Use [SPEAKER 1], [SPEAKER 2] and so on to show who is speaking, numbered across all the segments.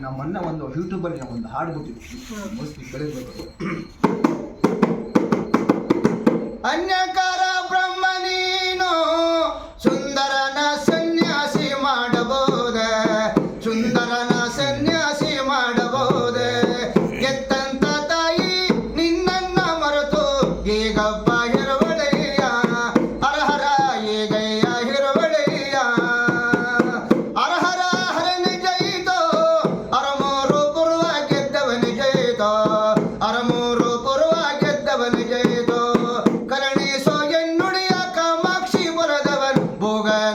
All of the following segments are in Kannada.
[SPEAKER 1] ನಮ್ಮ ಮೊನ್ನೆ ಒಂದು ಯೂಟ್ಯೂಬಲ್ಲಿ ನಾವು ಒಂದು ಹಾಡು ಬಿಟ್ಟಿದ್ವಿ ಮೋಸ್ಟ್ಲಿ ಬೆಳೆಯಬೇಕು ಅನ್ಯಕಾರ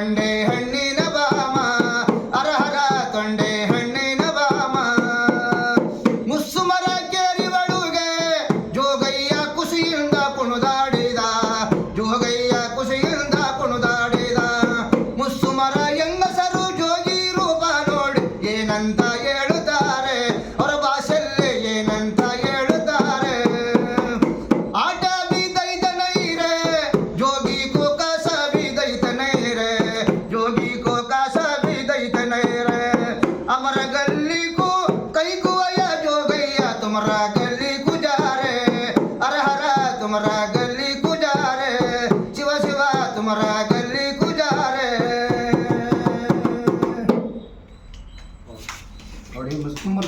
[SPEAKER 1] ತೊಂಡೆ ಹಣ್ಣಿನ ಬಾಮ, ಅರಹರ ತೊಂಡೆ ಹಣ್ಣಿನ ಬಾಮ. ಮುಸ್ಸುಮರ ಕೇರಿವಳುಗೆ ಜೋಗಯ್ಯ ಕುಸಿಯಿಂದ ಕುಣುದಾಡಿದ, ಜೋಗಯ್ಯ ಕುಸಿಯಿಂದ ಕುಣುದಾಡಿದ. ಮುಸ್ಸುಮರ ಹೆಂಗಸರು ಜೋಗಿ ರೂಪ ನೋಡಿ, ಏನಂತ ಹೇಳುತ್ತಾರೆ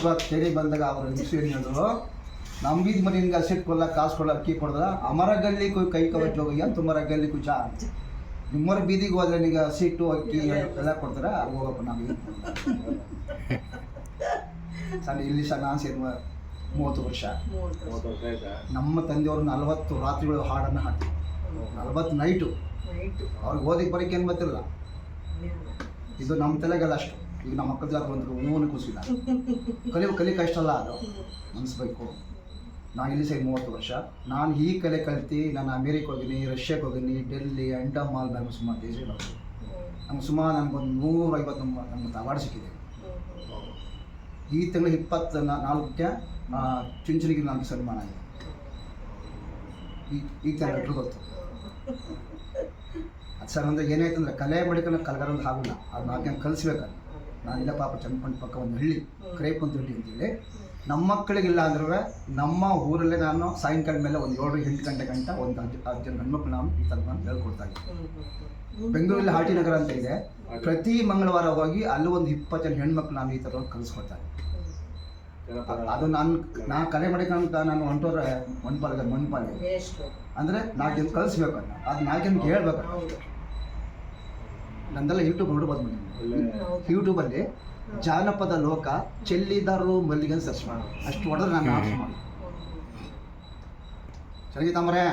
[SPEAKER 1] ಮುಸ್ಲಿಮರ್ ತೆರೆ ಬಂದಾಗ ಅವರು ಹೆಂಗಸು ಏನು ಹೇಳಿದ್ರು ನಮ್ಮ ಬೀದಿ ಮನೆಯಿಂದ ಹಸಿಟ್ಟು ಕೊಲ್ಲ ಕಾಸು ಕೊಲ್ಲ ಅಕ್ಕಿ ಕೊಡ್ದ ಅಮರ ಗಲ್ಲಿ ಕೈ ಕೈ ಕವಚ ಹೋಗಿ ತುಮರ ಗಲ್ಲಿ ಕುಚ ಅಂತ ನಿಮ್ಮರ ಬೀದಿಗೆ ಹೋದ್ರೆ ನಿಮಗೆ ಹಸಿಟ್ಟು ಅಕ್ಕಿ ಎಲ್ಲ ಕೊಡ್ತಾರ ಹೋಗಪ್ಪ ನಮಗೆ ಸಣ್ಣ ಇಲ್ಲಿ ಸಹ ನಾನು ಸೇರಿ ಮೂವತ್ತು ವರ್ಷ. ನಮ್ಮ ತಂದೆಯವರು ನಲ್ವತ್ತು ರಾತ್ರಿಗಳು ಹಾಡನ್ನು ಹಾಕ್ತಾರೆ ನಲವತ್ತು ನೈಟು. ಅವ್ರಿಗೆ ಓದಿಗೆ ಬರೋಕೆ ಏನು ಗೊತ್ತಿಲ್ಲ. ಇದು ನಮ್ಮ ತಲೆಗಲ್ಲ ಅಷ್ಟು. ಈಗ ನಮ್ಮ ಅಕ್ಕದ ಜಾಗ ಬಂದ್ರು ಹೂವನ್ನು ಕೂಸಿಲ್ಲ ಕಲಿಯೋ ಕಲಿ ಕಷ್ಟ ಅಲ್ಲ ಅದು. ಅನಿಸ್ಬೇಕು ನಾನು ಇಲ್ಲಿ ಸೈಡ್ ಮೂವತ್ತು ವರ್ಷ. ನಾನು ಈ ಕಲೆ ಕಲ್ತು, ನಾನು ಅಮೇರಿಕ ಹೋಗಿನಿ ರಷ್ಯಾಕ್ಕೆ ಹೋಗಿನಿ, ಡೆಲ್ಲಿ ಅಂಡಮಾಲ್ ನಾನು ಸುಮಾರು ದೇಶ ನಮ್ಗೆ ಸುಮಾರು ನನಗೊಂದು ನೂರೈವತ್ತು ನಮ್ಗೆ ಅವಾರ್ಡ್ ಸಿಕ್ಕಿದೆ. ಈ ತಿಂಗಳು ಇಪ್ಪತ್ತ ನಾಲ್ಕಕ್ಕೆ ಚುಂಚನಿಗೆ ನನಗೆ ಸನ್ಮಾನ ಇದೆ ಈ ಈ ಥರ ಎಲ್ಲರೂ ಗೊತ್ತು. ಅದು ಸರ್ ಅಂದರೆ ಏನಾಯ್ತು ಅಂದರೆ ಕಲೆ ಮಾಡಿಕೊಂಡು ಕಲಗಾರ ಅಂತ ಆಗೋಲ್ಲ ಅದು ನಾಲ್ಕು ಕಲಿಸ್ಬೇಕಲ್ಲ ನಾನಿಲ್ಲ ಪಾಪ ಚನ್ನಪಣ್ಣ ಪಕ್ಕ ಒಂದು ಹಳ್ಳಿ ಕ್ರೇಪ್ ಅಂತ ಹಳ್ಳಿ ಅಂತೇಳಿ ನಮ್ಮ ಮಕ್ಕಳಿಗಿಲ್ಲ ಅಂದ್ರೂ ನಮ್ಮ ಊರಲ್ಲೇ ನಾನು ಸಾಯಂಕಾಲ ಮೇಲೆ ಒಂದು ಏಳು ಎಂಟು ಗಂಟೆ ಗಂಟ ಒಂದು ಹತ್ತು ಹತ್ತು ಜನ ಹೆಣ್ಮಕ್ಳು ನಾನು ಈ ಥರ ನಾನು ಹೇಳ್ಕೊಡ್ತಾ ಬೆಂಗಳೂರಿನ ಬೆಂಗಳೂರಲ್ಲಿ ಹಾಟಿ ನಗರ ಅಂತ ಇದೆ. ಪ್ರತಿ ಮಂಗಳವಾರ ಹೋಗಿ ಅಲ್ಲಿ ಒಂದು ಇಪ್ಪತ್ತು ಜನ ಹೆಣ್ಮಕ್ಳು ನಾನು ಈ ಥರ ಕಲಿಸ್ಕೊಡ್ತಾರೆ ಅದು ನಾನು ನಾ ಕಲೆ ಮಾಡಿಕೊಂತ ನಾನು ಹೊಂಟೋದ್ರೆ ಮಣ್ಪಾಲ
[SPEAKER 2] ಮಣ್ಪಾಲ
[SPEAKER 1] ಅಂದರೆ ನಾಲ್ಕು ಜನ ಕಲಿಸ್ಬೇಕು ಅದು ನಾಲ್ಕು ಜನಕ್ಕೆ ಹೇಳ್ಬೇಕು ನಂದೆಲ್ಲ ಯೂಟ್ಯೂಬ್ ನೋಡ್ಬೋದು. ಯೂಟ್ಯೂಬಲ್ಲಿ ಜಾನಪದ ಲೋಕ ಚೆಲ್ಲಿದಾರು ಮಲ್ಲಿಗೆ ಸರ್ಚ್ ಮಾಡೋದು ಅಷ್ಟು ಹೊಡೆದ್ರೆ ನಾನು ಆರ್ಡ್ರ್ ಮಾಡಿ ಚೆನ್ನಾಗಿತ್ತಂಬ್ರೆ.